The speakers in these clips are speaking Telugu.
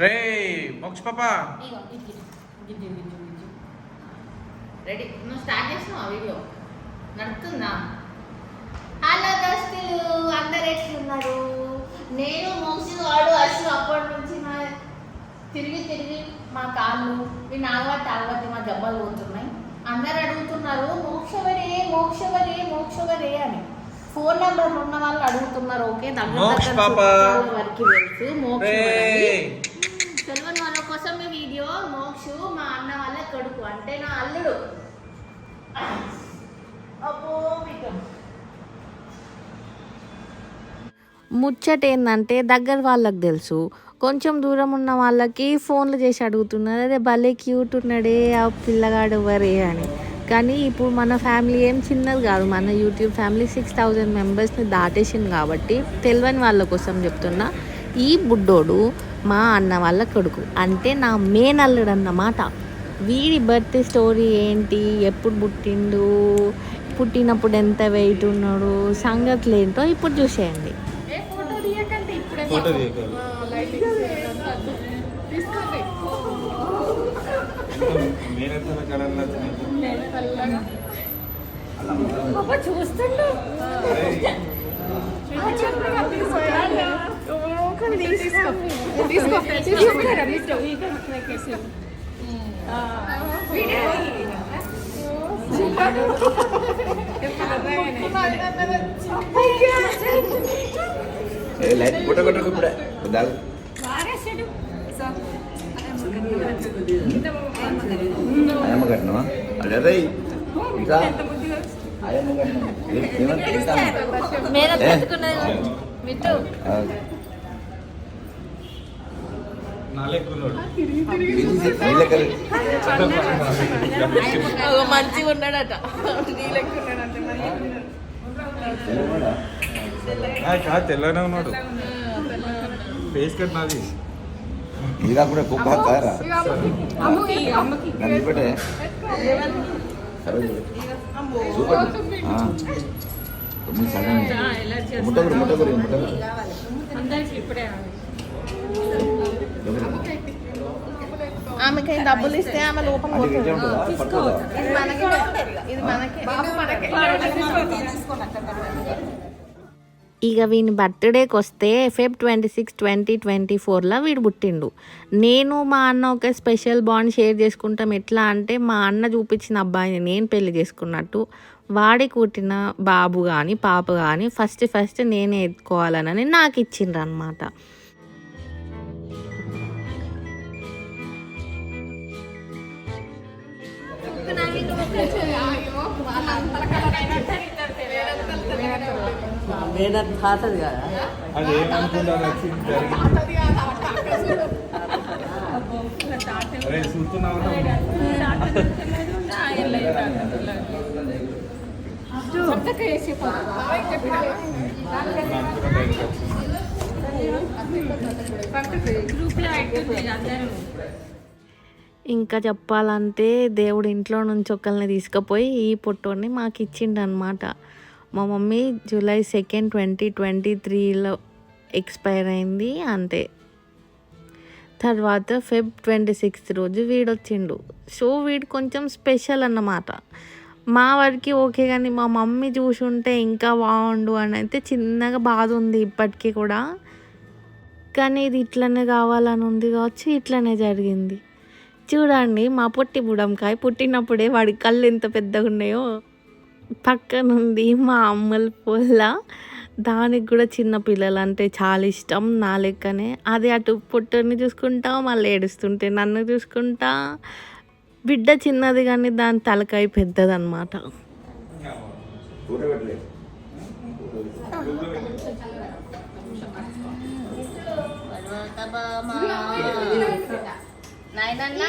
రే మోక్ష పాప. రెడీ నువ్వు స్టార్ట్ చేసినావా వీడియో నడుతుందా హలో దోస్తులు అందరు ఎట్లున్నారు? నేను మోసి వాడు అసలు అప్పటి నుంచి నా తిరిగి తిరిగి మా కాళ్ళు మీ నాగవట్టి అలవట్టి మా దెబ్బలు పోతున్నాయి. అందరు అడుగుతున్నారు మోక్షవరే మోక్షవరే మోక్షవరే అని. ఫోన్ నెంబర్లు ఉన్న వాళ్ళు అడుగుతున్నారు ఓకే? దగ్గర మోక్ష వరకు తెలుసు రే మోక్షవరే తెలియని వాళ్ళ కోసం ఈ వీడియో మోక్షు మా అన్న వాళ్ళ కొడుకు అంటే నా అల్లుడు. అబ్బో ముచ్చట ఏంటంటే దగ్గర వాళ్ళకి తెలుసు. కొంచెం దూరం ఉన్న వాళ్ళకి ఫోన్లు చేసి అడుగుతున్నారు. అదే భలే క్యూట్ ఉన్నాడే ఆ పిల్లగాడు ఎవరే అని. కానీ ఇప్పుడు మన ఫ్యామిలీ ఏం చిన్నది కాదు. మన యూట్యూబ్ ఫ్యామిలీ సిక్స్ థౌజండ్ మెంబర్స్ని దాటేసింది కాబట్టి తెలియని వాళ్ళ కోసం చెప్తున్నా. ఈ బుడ్డోడు మా అన్న వాళ్ళ కొడుకు. అంటే నా మేన్ అల్లుడు అన్నమాట వీడి బర్త్ స్టోరీ ఏంటి? ఎప్పుడు పుట్టిండు? పుట్టినప్పుడు ఎంత వెయిట్ ఉన్నాడు? సంగతులు ఏంటో ఇప్పుడు చూసేయండి. చూస్తుండు. ఏ లైట్ కొట్ట కొట్టకు ఇప్పుడే దాగు అయ్యమ్మ కట్టినవా అదే రే ఇంకా అయ్యమ్మ కట్టినవా ఏ- ఏమని తెలుసా? మేడం ఏ? పెట్టుకున్నది మిట్టు ఆ, నా లెక్కున్నాడు. నీ లెక్కలు. మంచిగా ఉన్నాడట. తెల్లనే ఉన్నాడు. ఫేస్ కట్ నాది. ఇది కాకుండా కుక్క కారా? పెట్టే సూపర్. ముట్టగురు ముట్టగురు ముట్టగురు ఆమెకి డబ్బులు ఇస్తే ఆమె లోపల ఇది మనకే ఇక వీని బర్త్డేకి వస్తే Feb twenty six twenty twenty ఫోర్లో వీడు పుట్టిండు. నేను మా అన్న ఒక స్పెషల్ బాండ్ షేర్ చేసుకుంటాం. ఎట్లా అంటే మా అన్న చూపించిన అబ్బాయిని నేను పెళ్ళి చేసుకున్నట్టు. వాడికి పుట్టిన బాబు కానీ పాప కానీ ఫస్ట్ ఫస్ట్ నేనే ఎత్తుకోవాలని నాకు ఇచ్చిండ్రు అనమాట ఇంకా చెప్పాలంటే దేవుడు ఇంట్లో నుంచి ఒకరిని తీసుకుపోయి ఈ పొట్టోని మాకు ఇచ్చిండు అనమాట మా mummy July second twenty twenty త్రీలో ఎక్స్పైర్ అయింది అంతే. తర్వాత ఫెబ్ ట్వంటీ సిక్స్త్ రోజు వీడొచ్చిండు. సో వీడు కొంచెం స్పెషల్ అన్నమాట. మా వారికి ఓకే కానీ మా మమ్మీ చూసుంటే ఇంకా బాగుండు అని అయితే చిన్నగా బాధ ఉంది ఇప్పటికీ కూడా. కానీ ఇది ఇట్లనే కావాలని ఉంది కావచ్చు ఇట్లనే జరిగింది. చూడండి మా పొట్టి బుడంకాయ పుట్టినప్పుడే వాడి కళ్ళు ఎంత పెద్దగా ఉన్నాయో పక్కనుంది మా అమ్మల పొల్ల. దానికి కూడా చిన్న పిల్లలు అంటే చాలా ఇష్టం నా లెక్కనే. అది అటు పొట్టని చూసుకుంటా మళ్ళీ ఏడుస్తుంటే నన్ను చూసుకుంటా. బిడ్డ చిన్నది కానీ దాని తలకాయ పెద్దదన్నమాట. నాయనన్నా?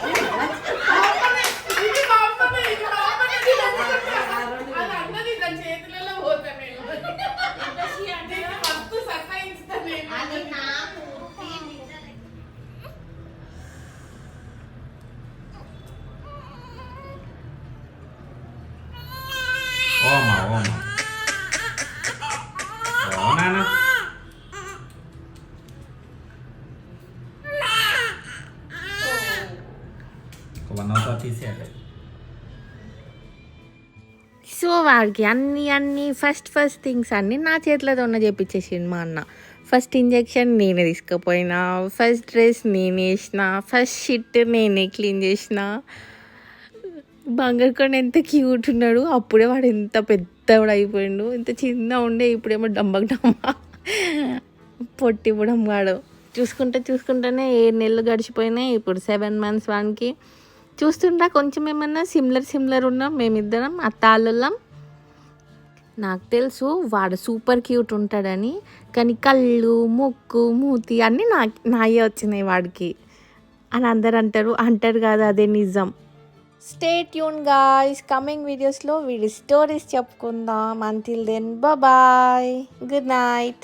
ఓమా ఓమా. ఓ వన్ అవర్ తీసేయాలి. సో వాడికి అన్ని అన్ని ఫస్ట్ ఫస్ట్ థింగ్స్ అన్ని నా చేతిలో ఉన్న చేపించేసిండు మా అన్న. ఫస్ట్ ఇంజెక్షన్ నేనే తీసుకుపోయినా ఫస్ట్ డ్రెస్ నేనే వేసిన ఫస్ట్ షిట్ నేనే క్లీన్ చేసిన. బంగారుకొండ ఎంత క్యూట్ ఉన్నాడు. అప్పుడే వాడు ఎంత పెద్దవాడు అయిపోయిండు. ఇంత చిన్న ఉండే ఇప్పుడేమో డంబక్ డమ్మ పొట్టి ఇవ్వడం వాడు. చూసుకుంటే చూసుకుంటేనే ఏడు నెలలు గడిచిపోయినాయి. ఇప్పుడు సెవెన్ మంత్స్ వానికి. చూస్తుంటా కొంచెం ఏమన్నా సిమిలర్ సిమిలర్ ఉన్నాం మేమిద్దరం అత్తాళ్ళం నాకు తెలుసు వాడు సూపర్ క్యూట్ ఉంటాడని. కానీ కళ్ళు ముక్కు మూతి అన్నీ నా నాయే వచ్చినాయి వాడికి. అని అందరు అంటారు. అంటారు కాదు అదే నిజం. స్టే ట్యూన్ గాయస్ కమింగ్ వీడియోస్లో వీడి స్టోరీస్ చెప్పుకుందాం. Until then bye good night